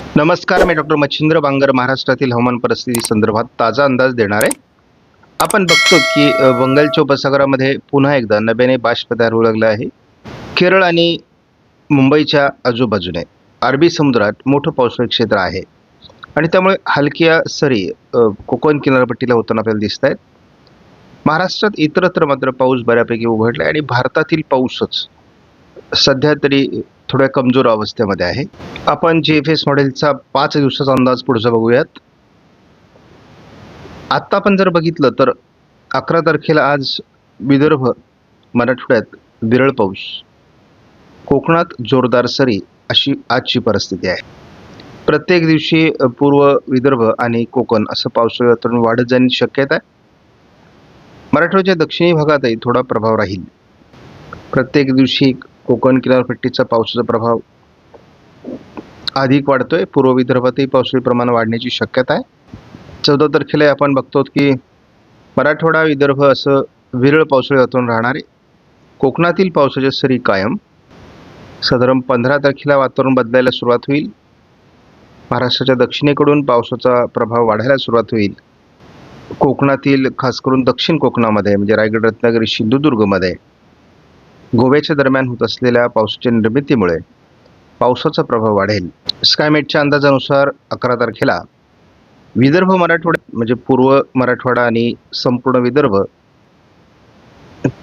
नमस्कार मी डॉक्टर मच्छिंद्र बांगर महाराष्ट्रातील हवामान परिस्थिती संदर्भात ताजा अंदाज देणार आहे. आपण बघतो की बंगालच्या उपसागरामध्ये पुन्हा एकदा नव्याने बाष्प तयार होऊ लागलं आहे. केरळ आणि मुंबईच्या आजूबाजूने अरबी समुद्रात मोठं पावसाळी क्षेत्र आहे. आणि त्यामुळे हलक्या सरी कोकण किनारपट्टीला होताना आपल्याला दिसत आहेत. महाराष्ट्रात इतरत्र मात्र पाऊस बऱ्यापैकी उघडला आहे आणि भारतातील पाऊसच सध्या तरी थोड्या कमजोर अवस्थेमध्ये आहे. आपण जी एफ एस मॉडेलचा पाच दिवसाचा अंदाज पुढचा बघूयात. आत्ता आपण जर बघितलं तर अकरा तारखेला आज विदर्भ मराठवाड्यात विरळ पाऊस. कोकणात जोरदार सरी अशी आजची परिस्थिती आहे. प्रत्येक दिवशी पूर्व विदर्भ आणि कोकण असं पावसाळी वातावरण वाढत जाण्याची शक्यता आहे. मराठवाड्याच्या दक्षिणी भागातही थोडा प्रभाव राहील. प्रत्येक दिवशी कोकण किनारपट्टीचा पावसाचा प्रभाव अधिक वाढतोय. पूर्व विदर्भातही पावसाळी प्रमाण वाढण्याची शक्यता आहे. चौदा तारखेला आपण बघतो की मराठवाडा विदर्भ असं विरळ पावसाळी वातावरण राहणार आहे. कोकणातील पावसाच्या सरी कायम. साधारण पंधरा तारखेला वातावरण बदलायला सुरुवात होईल. महाराष्ट्राच्या दक्षिणेकडून पावसाचा प्रभाव वाढायला सुरुवात होईल. कोकणातील खास करून दक्षिण कोकणामध्ये म्हणजे रायगड रत्नागिरी सिंधुदुर्गमध्ये. गोव्याच्या दरम्यान होत असलेल्या पावसाच्या निर्मितीमुळे पावसाचा प्रभाव वाढेल. स्कायमेटच्या अंदाजानुसार अकरा तारखेला विदर्भ मराठवाडा म्हणजे पूर्व मराठवाडा आणि संपूर्ण विदर्भ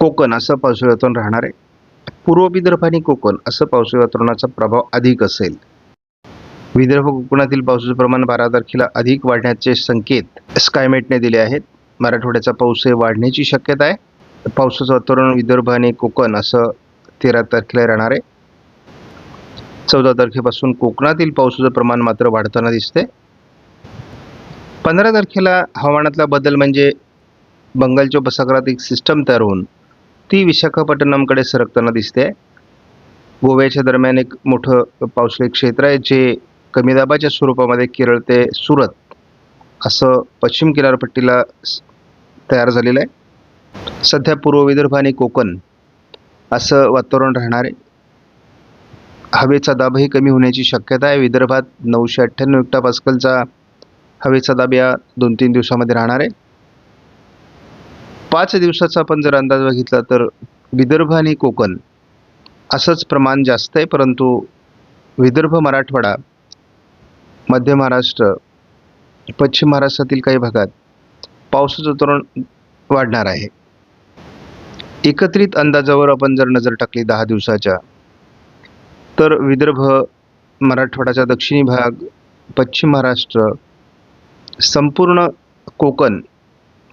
कोकण असं पावसाळी वातावरण राहणार आहे. पूर्व विदर्भ आणि कोकण असं पावसाळी वातावरणाचा प्रभाव अधिक असेल. विदर्भ कोकणातील पावसाचं प्रमाण बारा तारखेला अधिक वाढण्याचे संकेत स्कायमेटने दिले आहेत. मराठवाड्याचा पाऊसही वाढण्याची शक्यता आहे. पावसाचं वातावरण विदर्भ आणि कोकण असं तेरा तारखेला राहणार आहे. चौदा तारखेपासून कोकणातील पावसाचं प्रमाण मात्र वाढताना दिसते पंधरा तारखेला हवामानातला बदल म्हणजे बंगालच्या उपसागरात एक सिस्टम तयार होऊन ती विशाखापट्टणमकडे सरकताना दिसते. गोव्याच्या दरम्यान एक मोठं पावसाळी क्षेत्र आहे जे कमी दाबाच्या स्वरूपामध्ये केरळ ते सुरत असं पश्चिम किनारपट्टीला तयार झालेलं आहे. सध्या पूर्व विदर्भ आणि कोकण असं वातावरण राहणार आहे. हवेचा दाबही कमी होण्याची शक्यता आहे. विदर्भात नऊशे अठ्ठ्याण्णव हेक्टा पास्कलचा हवेचा दाब या दोन तीन दिवसामध्ये राहणार आहे. पाच दिवसाचा आपण जर अंदाज बघितला तर विदर्भ आणि कोकण असंच प्रमाण जास्त आहे. परंतु विदर्भ मराठवाडा मध्य महाराष्ट्र पश्चिम महाराष्ट्रातील काही भागात पावसाचं तोरण वाढणार आहे. एकत्रित अंदाजावर आपण जर नजर टाकली दहा दिवसाच्या तर विदर्भ मराठवाड्याचा दक्षिणी भाग पश्चिम महाराष्ट्र संपूर्ण कोकण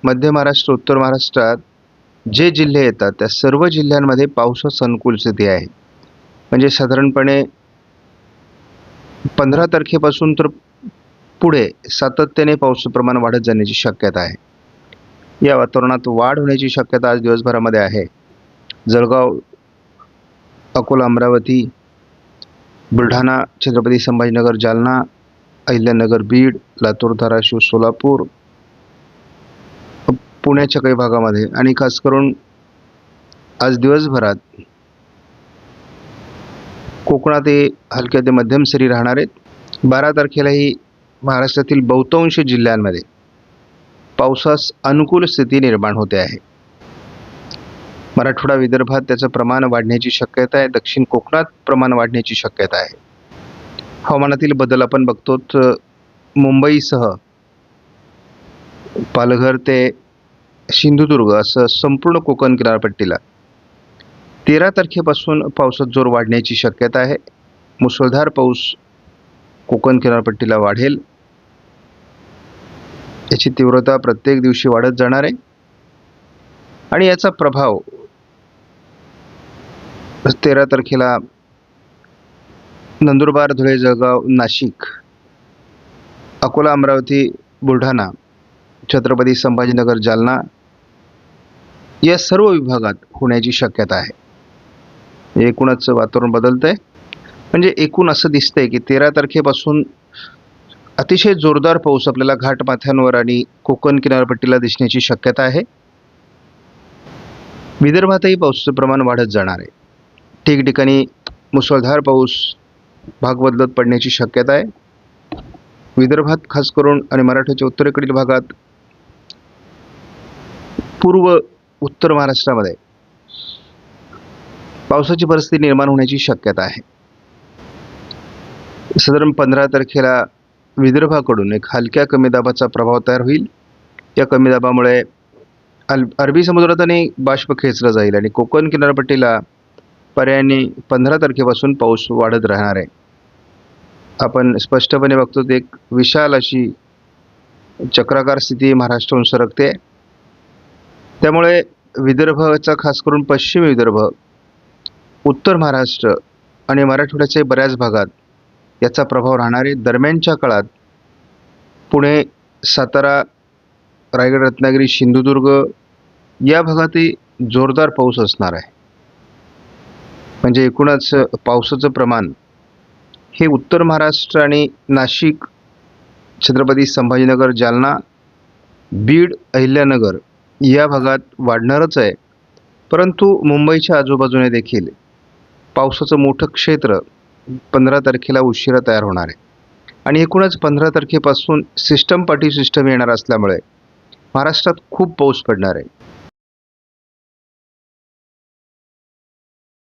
मध्य महाराष्ट्र उत्तर महाराष्ट्रात जे जिल्हे येतात त्या सर्व जिल्ह्यांमध्ये पावसास अनुकूल स्थिती आहे. म्हणजे साधारणपणे पंधरा तारखेपासून तर पुढे सातत्याने पावसाचं प्रमाण वाढत जाण्याची शक्यता आहे. या वातावरणात वाढ होण्याची शक्यता आज दिवसभरामध्ये आहे. जळगाव अकोला अमरावती बुलढाणा छत्रपती संभाजीनगर जालना अहिल्यानगर बीड लातूर धाराशिव सोलापूर पुण्याच्या काही भागामध्ये आणि खास करून आज दिवसभरात कोकणात हे हलक्या ते मध्यम सरी राहणार आहेत. बारा तारखेलाही महाराष्ट्रातील बहुतांश जिल्ह्यांमध्ये पावसास अनुकूल स्थिती निर्माण होते आहे. मराठवाडा विदर्भात त्याचं प्रमाण वाढण्याची शक्यता आहे. दक्षिण कोकणात प्रमाण वाढण्याची शक्यता आहे. हवामानातील बदल आपण बघतो मुंबईसह पालघर ते सिंधुदुर्ग असं संपूर्ण कोकण किनारपट्टीला तेरा तारखेपासून पावसात जोर वाढण्याची शक्यता आहे. मुसळधार पाऊस कोकण किनारपट्टीला वाढेल. याची तीव्रता प्रत्येक दिवशी वाढत जाणार आहे. आणि याचा प्रभाव तेरा तारखेला नंदुरबार धुळे जळगाव नाशिक अकोला अमरावती बुलढाणा छत्रपती संभाजीनगर जालना या सर्व विभागात होण्याची शक्यता आहे. एकूणच वातावरण बदलतंय. म्हणजे एकूण असं दिसतंय की तेरा तारखेपासून अतिशय जोरदार पाऊस आपल्याला घाटमाथ्यांवर आणि कोकण किनारपट्टीला दिसण्याची शक्यता आहे. विदर्भातही पावसाचं प्रमाण वाढत जाणार आहे. ठिकठिकाणी मुसळधार पाऊस भाग बदलत पडण्याची शक्यता आहे. विदर्भात खास करून आणि मराठवाड्याच्या उत्तरेकडील भागात पूर्व उत्तर महाराष्ट्रामध्ये पावसाची परिस्थिती निर्माण होण्याची शक्यता आहे. साधारण पंधरा तारखेला विदर्भाकडून एक हलक्या कमी दाबाचा प्रभाव तयार होईल. या कमी दाबामुळे अल अरबी समुद्रातने बाष्प खेचलं जाईल आणि कोकण किनारपट्टीला पर्यायाने पंधरा तारखेपासून पाऊस वाढत राहणार आहे. आपण स्पष्टपणे बघतो ते एक विशाल अशी चक्राकार स्थिती महाराष्ट्राहून सरकते. त्यामुळे विदर्भाचा खास करून पश्चिम विदर्भ उत्तर महाराष्ट्र आणि मराठवाड्याच्या बऱ्याच भागात याचा प्रभाव राहणार आहे दरम्यानच्या काळात पुणे सातारा रायगड रत्नागिरी सिंधुदुर्ग या भागातही जोरदार पाऊस असणार आहे. म्हणजे एकूणच पावसाचं प्रमाण हे उत्तर महाराष्ट्र आणि नाशिक छत्रपती संभाजीनगर जालना बीड अहिल्यानगर या भागात वाढणारच आहे. परंतु मुंबईच्या आजूबाजूने देखील पावसाचं मोठं क्षेत्र पंधरा तारखेला उशिरा तयार होणार आहे. आणि एकूणच पंधरा तारखेपासून सिस्टम पाठी सिस्टम येणार असल्यामुळे महाराष्ट्रात खूप पाऊस पडणार आहे.